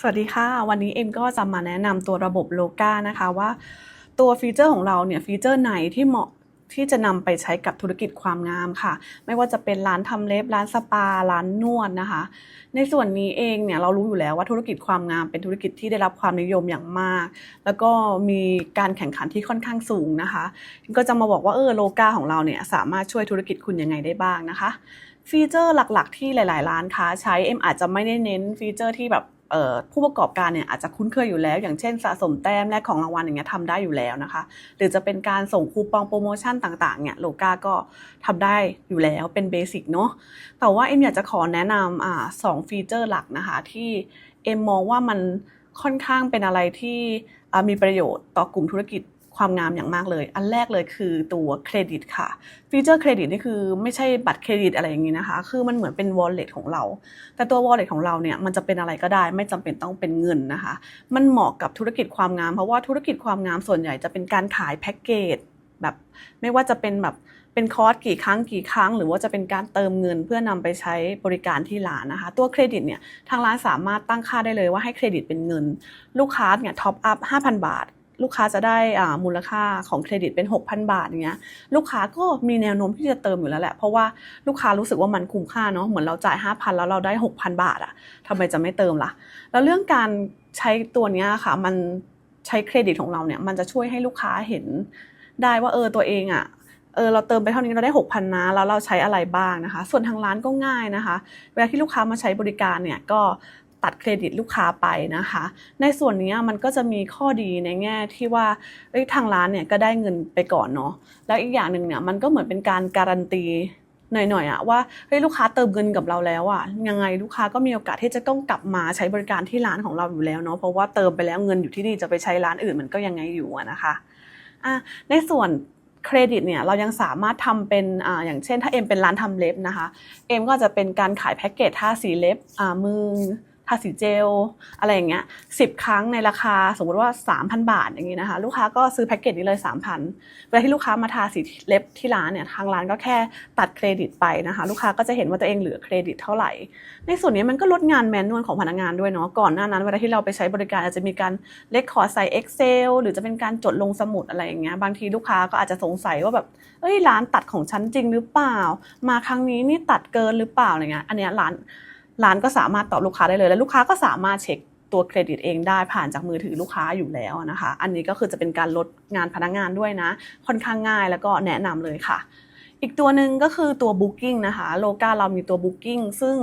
สวัสดีค่ะ วันนี้เอ็มก็จะมาแนะนำตัวระบบโลกานะคะว่าตัวฟีเจอร์ของเราเนี่ยฟีเจอร์ไหนที่เหมาะที่จะนำไปใช้กับธุรกิจความงามค่ะ ไม่ว่าจะเป็นร้านทำเล็บ ร้านสปา ร้านนวดนะคะ ในส่วนนี้เองเนี่ยเรารู้อยู่แล้วว่าธุรกิจความงามเป็นธุรกิจที่ได้รับความนิยมอย่างมาก แล้วก็มีการแข่งขันที่ค่อนข้างสูงนะคะก็จะมาบอกว่าเออโลกาของเราเนี่ยสามารถช่วยธุรกิจคุณยังไงได้บ้างนะคะ ฟีเจอร์หลักๆ ที่หลาย ๆ ร้านค้าใช้เอ็มอาจจะไม่ได้เน้นฟีเจอร์ที่แบบ ผู้ประกอบการเนี่ยอาจจะคุ้นเคยอยู่แล้ว อย่างเช่นสะสมแต้มแลกของรางวัลอย่างเงี้ยทำได้อยู่แล้วนะคะ หรือจะเป็นการส่งคูปองโปรโมชั่นต่างๆเนี่ยโลกาก็ทำได้อยู่แล้วเป็นเบสิกเนาะแต่ว่าเอ็มอยากจะขอแนะนำอ่าสองฟีเจอร์หลักนะคะ ที่เอ็มมองว่ามันค่อนข้างเป็นอะไรที่มีประโยชน์ต่อกลุ่มธุรกิจ ความงามอย่างมากเลย อันแรกเลยคือตัวเครดิตค่ะ ฟีเจอร์เครดิตนี่คือไม่ใช่บัตรเครดิตอะไรอย่างนี้นะคะ คือมันเหมือนเป็น wallet ของเรา แต่ตัว wallet ของเราเนี่ยมันจะเป็นอะไรก็ได้ ไม่จำเป็นต้องเป็นเงินนะคะ มันเหมาะกับธุรกิจความงาม เพราะว่าธุรกิจความงามส่วนใหญ่จะเป็นการขายแพ็กเกจแบบไม่ว่าจะเป็นแบบเป็นคอร์สกี่ครั้งกี่ครั้ง หรือว่าจะเป็นการเติมเงินเพื่อนำไปใช้บริการที่ร้านนะคะ ตัวเครดิตเนี่ยทางร้านสามารถตั้งค่าได้เลยว่าให้เครดิตเป็นเงิน ลูกค้าเนี่ยท็อปอัพ5,000 บาท ลูกค้าจะได้มูลค่าของเครดิตเป็น 6,000 บาทอย่างเงี้ยลูกค้าก็มีแนวโน้มที่จะเติมอยู่แล้วแหละ เพราะว่าลูกค้ารู้สึกว่ามันคุ้มค่าเนาะเหมือนเราจ่าย 5,000 แล้วเราได้ 6,000 บาทอะทำไมจะไม่เติมล่ะ แล้วเรื่องการใช้ตัวเนี้ยค่ะมันใช้เครดิตของเราเนี่ยมันจะช่วยให้ลูกค้าเห็นได้ว่าเออตัวเองอะเออเราเติมไปเท่านี้เราได้ 6,000นะแล้วเราใช้อะไรบ้างนะคะ ส่วนทางร้านก็ง่ายนะคะ เวลาที่ลูกค้ามาใช้บริการเนี่ยก็ ตัดเครดิตลูกค้าไปนะคะ ในส่วนนี้มันก็จะมีข้อดีในแง่ที่ว่าเอ้ยทางร้านเนี่ยก็ได้เงินไปก่อนเนาะแล้วอีกอย่างหนึ่งเนี่ยมันก็เหมือนเป็นการการันตีหน่อยๆอะว่าเฮ้ยลูกค้าเติมเงินกับเราแล้วอะยังไงลูกค้าก็มีโอกาสที่จะต้องกลับมาใช้บริการที่ร้านของเราอยู่แล้วเนาะเพราะว่าเติมไปแล้วเงินอยู่ที่นี่จะไปใช้ร้านอื่นมันก็ยังไงอยู่นะคะอะในส่วนเครดิตเนี่ยเรายังสามารถทำเป็นอ่าอย่างเช่นถ้าเอ็มเป็นร้านทำเล็บนะคะเอ็มก็จะเป็นการขายแพ็กเกจท่าสีเล็บอ่ามือ ทาสีเจล อะไรอย่างเงี้ยสิบครั้งในราคาสมมติว่า 3,000 บาทอย่างงี้นะคะ ลูกค้าก็ซื้อแพ็กเกจนี้เลย 3,000 เวลาที่ลูกค้ามาทาสีเล็บที่ร้านเนี่ยทางร้านก็แค่ตัดเครดิตไปนะคะ ลูกค้าก็จะเห็นว่าตัวเองเหลือเครดิตเท่าไหร่ ในส่วนนี้มันก็ลดงานแมนนวลของพนักงานด้วยเนาะก่อนหน้านั้นเวลาที่เราไปใช้บริการอาจจะมีการเลคคอร์ดใส่ Excel หรือจะเป็นการจดลงสมุดอะไรอย่างเงี้ยบางทีลูกค้าก็อาจจะสงสัยว่าแบบเอ้ยร้านตัดของฉันจริงหรือเปล่า มาครั้งนี้นี่ตัดเกินหรือเปล่าอะไรเงี้ยอันเนี้ยร้าน ร้านก็สามารถตอบลูกค้าได้เลย และลูกค้าก็สามารถเช็คตัวเครดิตเองได้ผ่านจากมือถือลูกค้าอยู่แล้วนะคะ อันนี้ก็คือจะเป็นการลดงานพนักงานด้วยนะ ค่อนข้างง่ายแล้วก็แนะนำเลยค่ะ อีกตัวหนึ่งก็คือตัว Booking นะคะโลกาเรามีตัว Booking ซึ่ง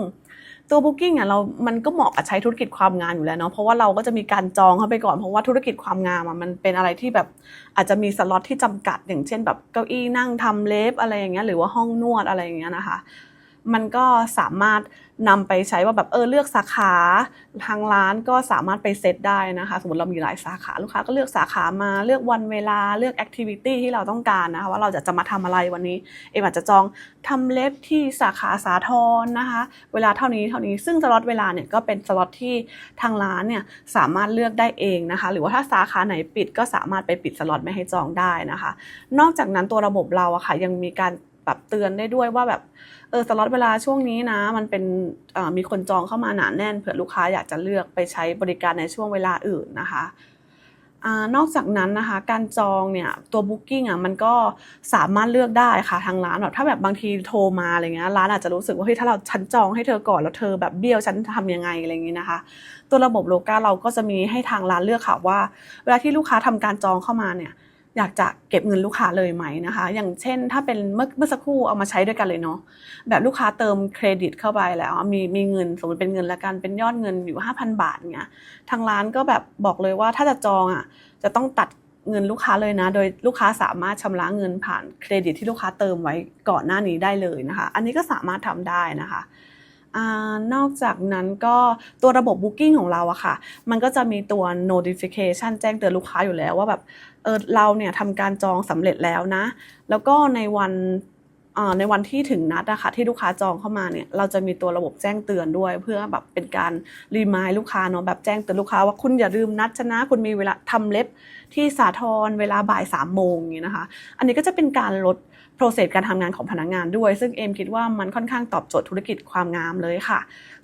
ตัว Booking อะเรา มันก็เหมาะกับใช้ธุรกิจความงานอยู่แล้วเนาะ เพราะว่าเราก็จะมีการจองเข้าไปก่อน เพราะว่าธุรกิจความงามมันเป็นอะไรที่แบบอาจจะมีสล็อตที่จำกัด อย่างเช่นแบบเก้าอี้นั่งทำเล็บอะไรอย่างเงี้ย หรือว่าห้องนวดอะไรอย่างเงี้ยนะคะ มันก็สามารถนำไปใช้ว่าแบบเออเลือกสาขาทางร้านก็สามารถไปเซตได้นะคะ สมมติเรามีหลายสาขาลูกค้าก็เลือกสาขามาเลือกวันเวลาเลือกแอคทิวิตี้ที่เราต้องการนะคะว่าเราจะจะมาทำอะไรวันนี้ เอ็มอาจจะจองทำเล็บที่สาขาสาทรนะคะ เวลาเท่านี้เท่านี้ซึ่งสล็อตเวลาเนี่ยก็เป็นสล็อตที่ทางร้านเนี่ยสามารถเลือกได้เองนะคะ หรือว่าถ้าสาขาไหนปิดก็สามารถไปปิดสล็อตไม่ให้จองได้นะคะ นอกจากนั้นตัวระบบเราอะค่ะยังมีการ ปรับเตือนได้ด้วยว่าแบบเออสล็อตเวลาช่วงนี้นะ มันเป็นมีคนจองเข้ามาหนาแน่นเผื่อลูกค้าอยากจะเลือกไปใช้บริการในช่วงเวลาอื่นนะคะอนอกจากนั้นนะคะการจองเนี่ยตัว Booking อะมันก็สามารถเลือกได้ค่ะทางร้านแบบถ้าแบบบางทีโทรมาอะไรเงี้ยร้านอาจจะรู้สึกว่าเฮ้ยถ้าเราฉันจองให้เธอก่อนแล้วเธอแบบเบี้ยวฉันทำยังไงอะไรอย่างงี้นะคะ ตัวระบบโลกาเราก็จะมีให้ทางร้านเลือกค่ะว่า เวลาที่ลูกค้าทำการจองเข้ามาเนี่ย อยากจะเก็บเงินลูกค้าเลยไหมนะคะ อย่างเช่น ถ้าเป็นเมื่อเมื่อสักครู่เอามาใช้ด้วยกันเลยเนาะแบบลูกค้าเติมเครดิตเข้าไปแล้ว มีมีเงินสมมติเป็นเงินละกันเป็นยอดเงินอยู่ 5,000 บาทเงี้ยทางร้านก็แบบบอกเลยว่าถ้าจะจองอะจะต้องตัดเงินลูกค้าเลยนะ โดยลูกค้าสามารถชำระเงินผ่านเครดิตที่ลูกค้าเติมไว้ก่อนหน้านี้ได้เลยนะคะ อันนี้ก็สามารถทำได้นะคะ อนอกจากนั้นก็ตัวระบบ Booking ของเราอะค่ะ มันก็จะมีตัว notification แจ้งเตือนลูกค้าอยู่แล้วว่าแบบเออเราเนี่ยทำการจองสำเร็จแล้วนะ แล้วก็ในวันในวันที่ถึงนัดอะค่ะที่ลูกค้าจองเข้ามาเนี่ยเราจะมีตัวระบบแจ้งเตือนด้วย เพื่อแบบเป็นการรีมายลูกค้าเนาะแบบแจ้งเตือนลูกค้าว่าคุณอย่าลืมนัดชนะ คุณมีเวลาทำเล็บที่สาทรเวลาบ่ายสามโมงอย่างนี้นะคะ อันนี้ก็จะเป็นการลดโปรเซสการทำงานของพนักงานด้วย ซึ่งเอมคิดว่ามันค่อนข้างตอบโจทย์ธุรกิจความงามเลยค่ะ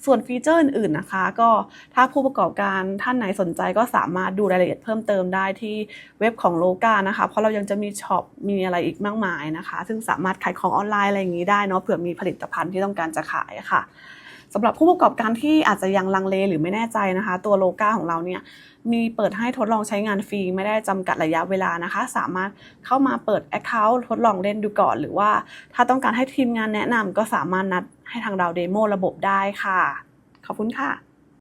ส่วนฟีเจอร์อื่นๆนะคะ ก็ถ้าผู้ประกอบการท่านไหนสนใจก็สามารถดูรายละเอียดเพิ่มเติมได้ที่เว็บของโลกานะคะ เพราะเรายังจะมีช็อปมีอะไรอีกมากมายนะคะ ซึ่งสามารถขายของออนไลน์อะไรอย่างนี้ได้เนาะเผื่อมีผลิตภัณฑ์ที่ต้องการจะขายค่ะ สำหรับผู้ประกอบการที่อาจจะยังลังเลหรือไม่แน่ใจนะคะ ตัวโลกาของเราเนี่ยมีเปิดให้ทดลองใช้งานฟรีไม่ได้จำกัดระยะเวลานะคะ สามารถเข้ามาเปิด Account ทดลองเล่นดูก่อน หรือว่าถ้าต้องการให้ทีมงานแนะนำก็สามารถนัดให้ทางเราเดโมระบบได้ค่ะ ขอบคุณค่ะ